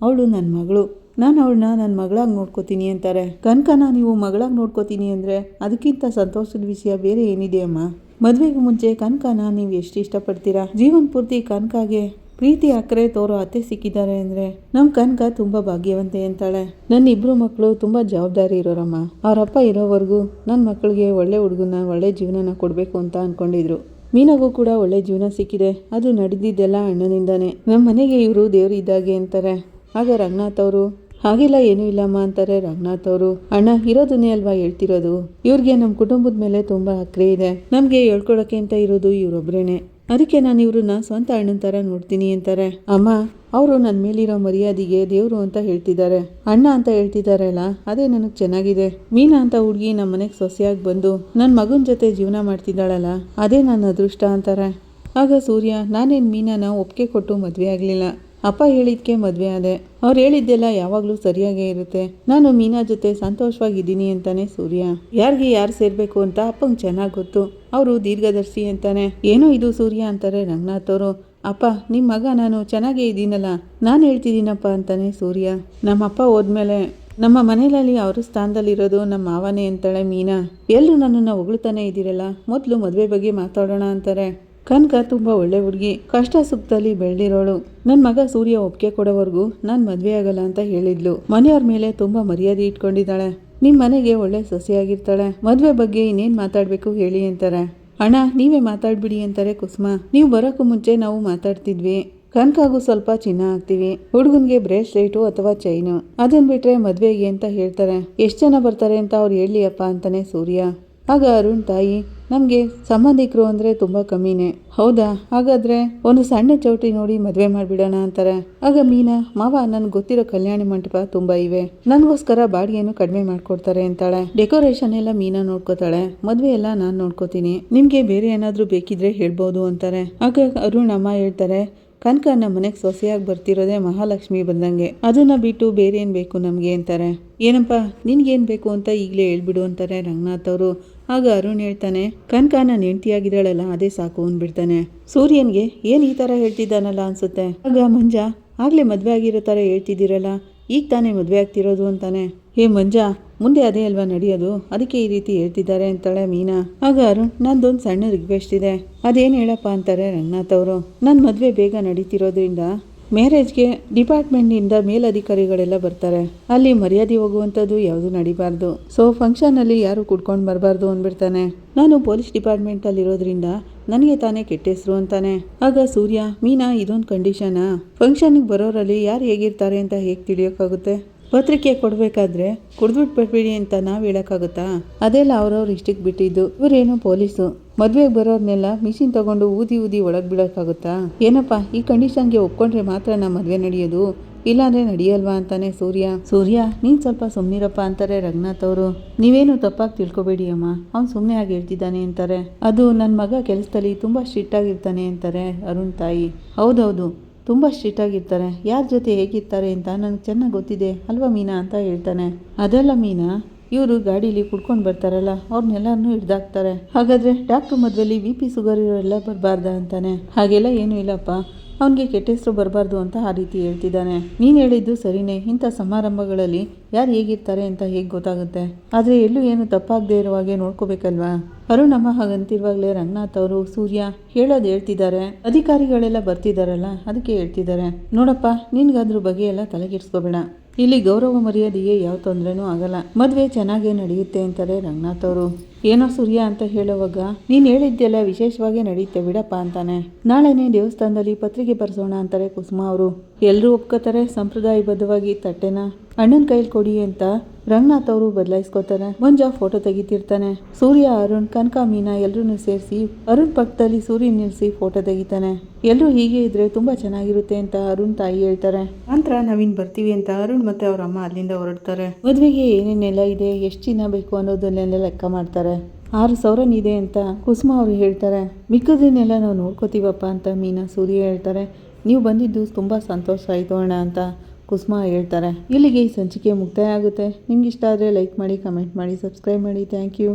ಅವಳು ನನ್ನ ಮಗಳು. ನಾನು ಅವಳನ್ನ ನನ್ನ ಮಗಳಾಗಿ ನೋಡ್ಕೋತೀನಿ ಅಂತಾರೆ. ಕನಕನ ನೀವು ಮಗಳಾಗಿ ನೋಡ್ಕೋತೀನಿ ಅಂದರೆ ಅದಕ್ಕಿಂತ ಸಂತೋಷದ ವಿಷಯ ಬೇರೆ ಏನಿದೆ ಅಮ್ಮ ಮದುವೆಗೆ ಮುಂಚೆ ಕನಕನ ನೀವು ಎಷ್ಟು ಇಷ್ಟಪಡ್ತೀರಾ? ಜೀವನ ಪೂರ್ತಿ ಕನಕಾಗೆ ಪ್ರೀತಿ ಅಕ್ಕರೆ ತೋರು ಅತ್ತೆ ಸಿಕ್ಕಿದ್ದಾರೆ ಅಂದರೆ ನಮ್ಮ ಕನಕ ತುಂಬ ಭಾಗ್ಯವಂತೆ ಅಂತಾಳೆ. ನನ್ನ ಇಬ್ಬರು ಮಕ್ಕಳು ತುಂಬ ಜವಾಬ್ದಾರಿ ಇರೋರಮ್ಮ. ಅವರಪ್ಪ ಇರೋವರೆಗೂ ನನ್ನ ಮಕ್ಕಳಿಗೆ ಒಳ್ಳೆ ಹುಡುಗನ ಒಳ್ಳೆ ಜೀವನನ ಕೊಡಬೇಕು ಅಂತ ಅಂದ್ಕೊಂಡಿದ್ರು ಮೀನಾಗೂ ಕೂಡ ಒಳ್ಳೆ ಜೀವನ ಸಿಕ್ಕಿದೆ. ಅದು ನಡೆದಿದ್ದೆಲ್ಲ ಅಣ್ಣನಿಂದಾನೆ. ನಮ್ಮ ಮನೆಗೆ ಇವರು ದೇವರು ಇದ್ದಾಗೆ ಅಂತಾರೆ. ಆಗ ರಂಗನಾಥ್ ಅವರು, ಹಾಗೆಲ್ಲ ಏನೂ ಇಲ್ಲಮ್ಮ ಅಂತಾರೆ ರಂಗನಾಥ್ ಅವರು. ಅಣ್ಣ, ಇರೋದನ್ನೇ ಅಲ್ವಾ ಹೇಳ್ತಿರೋದು? ಇವ್ರಿಗೆ ನಮ್ಮ ಕುಟುಂಬದ ಮೇಲೆ ತುಂಬಾ ಅಕ್ರೆ ಇದೆ. ನಮಗೆ ಹೇಳ್ಕೊಳಕ್ಕೆ ಅಂತ ಇರೋದು ಇವರೊಬ್ರೇನೆ. ಅದಕ್ಕೆ ನಾನು ಇವ್ರನ್ನ ಸ್ವಂತ ಅಣ್ಣನ ಥರ ನೋಡ್ತೀನಿ ಅಂತಾರೆ. ಅಮ್ಮ, ಅವರು ನನ್ನ ಮೇಲಿರೋ ಮರ್ಯಾದೆಗೆ ದೇವರು ಅಂತ ಹೇಳ್ತಿದ್ದಾರೆ. ಅಣ್ಣ ಅಂತ ಹೇಳ್ತಿದ್ದಾರಲ್ಲ, ಅದೇ ನನಗೆ ಚೆನ್ನಾಗಿದೆ. ಮೀನಾ ಅಂತ ಹುಡುಗಿ ನಮ್ಮ ಮನೆಗೆ ಸೊಸೆಯಾಗಿ ಬಂದು ನನ್ನ ಮಗನ ಜೊತೆ ಜೀವನ ಮಾಡ್ತಿದ್ದಾಳಲ್ಲ, ಅದೇ ನನ್ನ ಅದೃಷ್ಟ ಅಂತಾರೆ. ಆಗ ಸೂರ್ಯ, ನಾನೇನು ಮೀನಾನ ಒಪ್ಪಿಗೆ ಕೊಟ್ಟು ಮದುವೆ ಆಗಲಿಲ್ಲ. ಅಪ್ಪ ಹೇಳಿದ್ಕೆ ಮದುವೆ ಆದೆ. ಅವ್ರು ಹೇಳಿದ್ದೆಲ್ಲ ಯಾವಾಗಲೂ ಸರಿಯಾಗೇ ಇರುತ್ತೆ. ನಾನು ಮೀನಾ ಜೊತೆ ಸಂತೋಷವಾಗಿದ್ದೀನಿ ಅಂತಾನೆ ಸೂರ್ಯ. ಯಾರಿಗೆ ಯಾರು ಸೇರಬೇಕು ಅಂತ ಅಪ್ಪಂಗೆ ಚೆನ್ನಾಗಿ ಗೊತ್ತು. ಅವರು ದೀರ್ಘದರ್ಶಿ ಅಂತಾನೆ. ಏನೋ ಇದು ಸೂರ್ಯ ಅಂತಾರೆ ರಂಗನಾಥ್ ಅವರು ಅಪ್ಪ ನಿಮ್ಮ ಮಗ ನಾನು ಚೆನ್ನಾಗೇ ಇದ್ದೀನಲ್ಲ. ನಾನು ಹೇಳ್ತಿದ್ದೀನಪ್ಪ ಅಂತಾನೆ ಸೂರ್ಯ. ನಮ್ಮಪ್ಪ ಹೋದ್ಮೇಲೆ ನಮ್ಮ ಮನೆಯಲ್ಲಿ ಅವ್ರ ಸ್ಥಾನದಲ್ಲಿರೋದು ನಮ್ಮ ಮಾವನೇ ಅಂತಾಳೆ ಮೀನಾ. ಎಲ್ಲರೂ ನನ್ನನ್ನು ಹೊಗಳ್ತಾನೆ ಇದ್ದೀರಲ್ಲ. ಮೊದಲು ಮದುವೆ ಬಗ್ಗೆ ಮಾತಾಡೋಣ ಅಂತಾರೆ. ಕನಕ ತುಂಬ ಒಳ್ಳೆ ಹುಡುಗಿ, ಕಷ್ಟ ಸುಖದಲ್ಲಿ ಬೆಳೆದಿರೋಳು. ನನ್ನ ಮಗ ಸೂರ್ಯ ಒಪ್ಪಿಗೆ ಕೊಡೋವರೆಗೂ ನಾನು ಮದುವೆ ಆಗಲ್ಲ ಅಂತ ಹೇಳಿದ್ಲು. ಮನೆಯವ್ರ ಮೇಲೆ ತುಂಬ ಮರ್ಯಾದೆ ಇಟ್ಕೊಂಡಿದ್ದಾಳೆ. ನಿಮ್ಮ ಮನೆಗೆ ಒಳ್ಳೆ ಸೊಸೆಯಾಗಿರ್ತಾಳೆ ಮದುವೆ ಬಗ್ಗೆ ಇನ್ನೇನು ಮಾತಾಡಬೇಕು ಹೇಳಿ ಅಂತಾರೆ. ಅಣ್ಣ, ನೀವೇ ಮಾತಾಡ್ಬಿಡಿ ಅಂತಾರೆ ಕುಸುಮ. ನೀವು ಬರೋಕ್ಕೂ ಮುಂಚೆ ನಾವು ಮಾತಾಡ್ತಿದ್ವಿ. ಕನಕಾಗೂ ಸ್ವಲ್ಪ ಚಿನ್ನ ಹಾಕ್ತೀವಿ. ಹುಡುಗನ್ಗೆ ಬ್ರೇಸ್ಲೈಟು ಅಥವಾ ಚೈನು. ಅದನ್ನ ಬಿಟ್ರೆ ಮದುವೆಗೆ ಅಂತ ಹೇಳ್ತಾರೆ. ಎಷ್ಟು ಜನ ಬರ್ತಾರೆ ಅಂತ ಅವ್ರು ಹೇಳಿ ಅಪ್ಪ ಅಂತಾನೆ ಸೂರ್ಯ. ಆಗ ಅರುಣ್ ತಾಯಿ ನಮಗೆ ಸಂಬಂಧಿಕರು ಅಂದರೆ ತುಂಬ ಕಮ್ಮಿನೇ. ಹೌದಾ? ಹಾಗಾದರೆ ಒಂದು ಸಣ್ಣ ಚೌಟಿ ನೋಡಿ ಮದುವೆ ಮಾಡಿಬಿಡೋಣ ಅಂತಾರೆ. ಆಗ ಮೀನಾ, ಮಾವ ನನ್ಗೆ ಗೊತ್ತಿರೋ ಕಲ್ಯಾಣಿ ಮಂಟಪ ತುಂಬ ಇವೆ. ನನಗೋಸ್ಕರ ಬಾಡಿಗೆಯನ್ನು ಕಡಿಮೆ ಮಾಡಿಕೊಡ್ತಾರೆ ಅಂತಾಳೆ. ಡೆಕೋರೇಷನ್ ಎಲ್ಲ ಮೀನಾ ನೋಡ್ಕೋತಾಳೆ. ಮದುವೆ ಎಲ್ಲ ನಾನು ನೋಡ್ಕೋತೀನಿ. ನಿಮಗೆ ಬೇರೆ ಏನಾದರೂ ಬೇಕಿದ್ರೆ ಹೇಳ್ಬೋದು ಅಂತಾರೆ. ಆಗ ಅರುಣ್ ಅಮ್ಮ ಹೇಳ್ತಾರೆ ಕನಕ ನಮ್ಮ ಮನೆಗೆ ಸೊಸೆಯಾಗಿ ಬರ್ತಿರೋದೇ ಮಹಾಲಕ್ಷ್ಮಿ ಬಂದಂಗೆ. ಅದನ್ನ ಬಿಟ್ಟು ಬೇರೆ ಏನು ಬೇಕು ನಮಗೆ ಅಂತಾರೆ. ಏನಪ್ಪ, ನಿನ್ಗೇನು ಬೇಕು ಅಂತ ಈಗಲೇ ಹೇಳ್ಬಿಡು ಅಂತಾರೆ ರಂಗನಾಥ್ ಅವರು. ಆಗ ಅರುಣ್ ಹೇಳ್ತಾನೆ ಕನಕ ನಾನು ಅದೇ ಸಾಕು ಅಂದ್ಬಿಡ್ತಾನೆ. ಸೂರ್ಯನ್ಗೆ ಏನು ಈ ಥರ ಹೇಳ್ತಿದ್ದಾನಲ್ಲ ಅನ್ಸುತ್ತೆ? ಆಗ ಮಂಜ, ಆಗಲೇ ಮದುವೆ ಆಗಿರೋ ಥರ ಹೇಳ್ತಿದ್ದೀರಲ್ಲ, ಈಗ ತಾನೇ ಮದುವೆ ಆಗ್ತಿರೋದು ಅಂತಾನೆ. ಹೇ ಮಂಜ, ಮುಂದೆ ಅದೇ ಅಲ್ವಾ ನಡೆಯೋದು? ಅದಕ್ಕೆ ಈ ರೀತಿ ಹೇಳ್ತಿದ್ದಾರೆ ಅಂತಾಳೆ ಮೀನಾ. ಆಗ ಅರುಣ್, ನಂದೊಂದು ಸಣ್ಣ ರಿಕ್ವೆಸ್ಟ್ ಇದೆ. ಅದೇನು ಹೇಳಪ್ಪ ಅಂತಾರೆ ರಂಗನಾಥ್ ಅವರು. ನನ್ನ ಮದುವೆ ಬೇಗ ನಡೀತಿರೋದ್ರಿಂದ ಮ್ಯಾರೇಜ್ಗೆ ಡಿಪಾರ್ಟ್ಮೆಂಟ್ನಿಂದ ಮೇಲಧಿಕಾರಿಗಳೆಲ್ಲ ಬರ್ತಾರೆ. ಅಲ್ಲಿ ಮರ್ಯಾದೆ ಹೋಗುವಂಥದ್ದು ಯಾವುದು ನಡಿಬಾರ್ದು. ಸೊ ಫಂಕ್ಷನಲ್ಲಿ ಯಾರು ಕುಡ್ಕೊಂಡು ಬರಬಾರ್ದು ಅಂದ್ಬಿಡ್ತಾನೆ. ನಾನು ಪೊಲೀಸ್ ಡಿಪಾರ್ಟ್ಮೆಂಟಲ್ಲಿರೋದ್ರಿಂದ ನನಗೆ ತಾನೇ ಕೆಟ್ಟ ಹೆಸರು ಅಂತಾನೆ. ಆಗ ಸೂರ್ಯ, ಮೀನಾ, ಇದೊಂದು ಕಂಡೀಷನಾ ಫಂಕ್ಷನ್ಗೆ ಬರೋರಲ್ಲಿ ಯಾರು ಹೇಗಿರ್ತಾರೆ ಅಂತ ಹೇಗೆ ತಿಳಿಯೋಕ್ಕಾಗುತ್ತೆ? ಪತ್ರಿಕೆ ಕೊಡಬೇಕಾದ್ರೆ ಕುಡಿದ್ಬಿಟ್ಟು ಬಿಡ್ಬೇಡಿ ಅಂತ ನಾವು ಹೇಳೋಕ್ಕಾಗುತ್ತಾ? ಅದೆಲ್ಲ ಅವ್ರವ್ರ ಇಷ್ಟಕ್ಕೆ ಬಿಟ್ಟಿದ್ದು. ಇವರೇನು ಪೊಲೀಸು. ಮದುವೆಗೆ ಬರೋರ್ನೆಲ್ಲ ಮಿಷಿನ್ ತಗೊಂಡು ಊದಿ ಊದಿ ಒಳಗೆ ಬಿಡೋಕ್ಕಾಗುತ್ತಾ? ಏನಪ್ಪ, ಈ ಕಂಡೀಷನ್ಗೆ ಒಪ್ಕೊಂಡ್ರೆ ಮಾತ್ರ ನಮ್ಮ ಮದುವೆ ನಡೆಯೋದು? ಇಲ್ಲಾಂದ್ರೆ ನಡೆಯಲ್ವಾ ಅಂತಾನೆ ಸೂರ್ಯ. ಸೂರ್ಯ, ನೀನ್ ಸ್ವಲ್ಪ ಸುಮ್ನಿರಪ್ಪ ಅಂತಾರೆ ರಂಗನಾಥ್ ಅವರು. ನೀವೇನು ತಪ್ಪಾಗಿ ತಿಳ್ಕೊಬೇಡಿ ಅಮ್ಮ. ಅವ್ನು ಸುಮ್ಮನೆ ಆಗಿ ಹೇಳ್ತಿದ್ದಾನೆ ಅಂತಾರೆ. ಅದು ನನ್ನ ಮಗ ಕೆಲಸದಲ್ಲಿ ತುಂಬಾ ಸ್ಟ್ರಿಕ್ಟ್ ಆಗಿರ್ತಾನೆ ಅಂತಾರೆ ಅರುಣ್ ತಾಯಿ. ಹೌದೌದು. ತುಂಬ ಸ್ಟ್ರಿಕ್ಟಾಗಿರ್ತಾರೆ ಯಾರ ಜೊತೆ ಹೇಗಿರ್ತಾರೆ ಅಂತ ನನಗೆ ಚೆನ್ನಾಗಿ ಗೊತ್ತಿದೆ. ಅಲ್ವಾ ಮೀನಾ ಅಂತ ಹೇಳ್ತಾನೆ. ಅದೆಲ್ಲ ಮೀನಾ? ಇವರು ಗಾಡೀಲಿ ಕುಡ್ಕೊಂಡು ಬರ್ತಾರಲ್ಲ ಅವ್ರನ್ನೆಲ್ಲರನ್ನೂ ಹಿಡ್ದಾಕ್ತಾರೆ. ಹಾಗಾದ್ರೆ ಡಾಕ್ಟ್ರ್ ಮದುವೆಲಿ ವಿ ಪಿ ಸುಗರ್ ಇರೋರೆಲ್ಲ ಬರಬಾರ್ದ ಅಂತಾನೆ. ಹಾಗೆಲ್ಲ ಏನೂ ಇಲ್ಲಪ್ಪ. ಅವನಿಗೆ ಕೆಟ್ಟ ಹೆಸರು ಬರಬಾರ್ದು ಅಂತ ಆ ರೀತಿ ಹೇಳ್ತಿದ್ದಾನೆ. ನೀನು ಹೇಳಿದ್ದು ಸರಿನೇ. ಇಂಥ ಸಮಾರಂಭಗಳಲ್ಲಿ ಯಾರು ಹೇಗಿರ್ತಾರೆ ಅಂತ ಹೇಗೆ ಗೊತ್ತಾಗುತ್ತೆ? ಆದರೆ ಎಲ್ಲೂ ಏನು ತಪ್ಪಾಗದೇ ಇರುವ ಹಾಗೆ ನೋಡ್ಕೋಬೇಕಲ್ವಾ? ಅರುಣಮ್ಮ ಹಾಗಂತಿರುವಾಗಲೇ ರಂಗನಾಥ್ ಅವರು, ಸೂರ್ಯ ಹೇಳೋದು ಹೇಳ್ತಿದ್ದಾರೆ. ಅಧಿಕಾರಿಗಳೆಲ್ಲ ಬರ್ತಿದಾರಲ್ಲ, ಅದಕ್ಕೆ ಹೇಳ್ತಿದ್ದಾರೆ. ನೋಡಪ್ಪ, ನಿನ್ಗಾದ್ರ ಬಗ್ಗೆ ಎಲ್ಲ ತಲೆಗೆಡ್ಸ್ಕೋಬೇಡ ಇಲ್ಲಿ ಗೌರವ ಮರ್ಯಾದೆಗೆ ಯಾವ ತೊಂದರೆನೂ ಆಗಲ್ಲ. ಮದುವೆ ಚೆನ್ನಾಗೇ ನಡೆಯುತ್ತೆ ಅಂತಾರೆ ರಂಗನಾಥ್ ಅವರು. ಏನೋ ಸೂರ್ಯ ಅಂತ ಹೇಳುವಾಗ, ನೀನು ಹೇಳಿದ್ದೆಲ್ಲ ವಿಶೇಷವಾಗಿ ನಡೆಯುತ್ತೆ ಬಿಡಪ್ಪ ಅಂತಾನೆ. ನಾಳೆನೇ ದೇವಸ್ಥಾನದಲ್ಲಿ ಪತ್ರಿಕೆ ಬರ್ಸೋಣ ಅಂತಾರೆ ಕುಸುಮ ಅವರು. ಎಲ್ಲರೂ ಒಪ್ಕೋತಾರೆ, ಸಂಪ್ರದಾಯಬದ್ಧವಾಗಿ ತಟ್ಟೆನ. ಅಣ್ಣನ ಕೈಲಿ ಕೊಡಿ ಅಂತ ರಂಗನಾಥ್ ಅವರು ಬದಲಾಯಿಸ್ಕೋತಾರೆ ಮಂಜ ಫೋಟೋ ತೆಗಿತಿರ್ತಾನೆ. ಸೂರ್ಯ ಅರುಣ್ ಕನಕ ಮೀನಾ ಎಲ್ಲರೂ ಸೇರಿಸಿ ಅರುಣ್ ಪಕ್ಕದಲ್ಲಿ ಸೂರ್ಯ ನಿಲ್ಲಿಸಿ ಫೋಟೋ ತೆಗಿತಾನೆ. ಎಲ್ಲರೂ ಹೀಗೆ ಇದ್ರೆ ತುಂಬಾ ಚೆನ್ನಾಗಿರುತ್ತೆ ಅಂತ ಅರುಣ್ ತಾಯಿ ಹೇಳ್ತಾರೆ. ನಂತರ ನವೀನ್ ಬರ್ತೀವಿ ಅಂತ ಅರುಣ್ ಮತ್ತೆ ಅವ್ರ ಅಮ್ಮ ಅಲ್ಲಿಂದ ಹೊರಡ್ತಾರೆ. ಮದುವೆಗೆ ಏನೇನೆಲ್ಲ ಇದೆ ಎಷ್ಟು ಚಿನ್ನ ಬೇಕು ಅನ್ನೋದನ್ನೆಲ್ಲ ಲೆಕ್ಕ ಮಾಡ್ತಾರೆ. ಆರು ಸಾವಿರನ್ ಇದೆ ಅಂತ ಕುಸುಮ ಅವರು ಹೇಳ್ತಾರೆ. ಮಿಕ್ಕದನ್ನೆಲ್ಲ ನಾವು ನೋಡ್ಕೋತೀವಪ್ಪ ಅಂತ ಮೀನಾ ಸೂರ್ಯ ಹೇಳ್ತಾರೆ. ನೀವು ಬಂದಿದ್ದು ತುಂಬ ಸಂತೋಷ ಆಯಿತು ಅಣ್ಣ ಅಂತ. ಕುಸುಮ ಹೇಳ್ತಾರೆ. ಇಲ್ಲಿಗೆ ಈ ಸಂಚಿಕೆ ಮುಕ್ತಾಯ ಆಗುತ್ತೆ. ನಿಮ್ಗೆ ಇಷ್ಟ ಆದರೆ ಲೈಕ್ ಮಾಡಿ ಕಮೆಂಟ್ ಮಾಡಿ ಸಬ್ಸ್ಕ್ರೈಬ್ ಮಾಡಿ. Thank you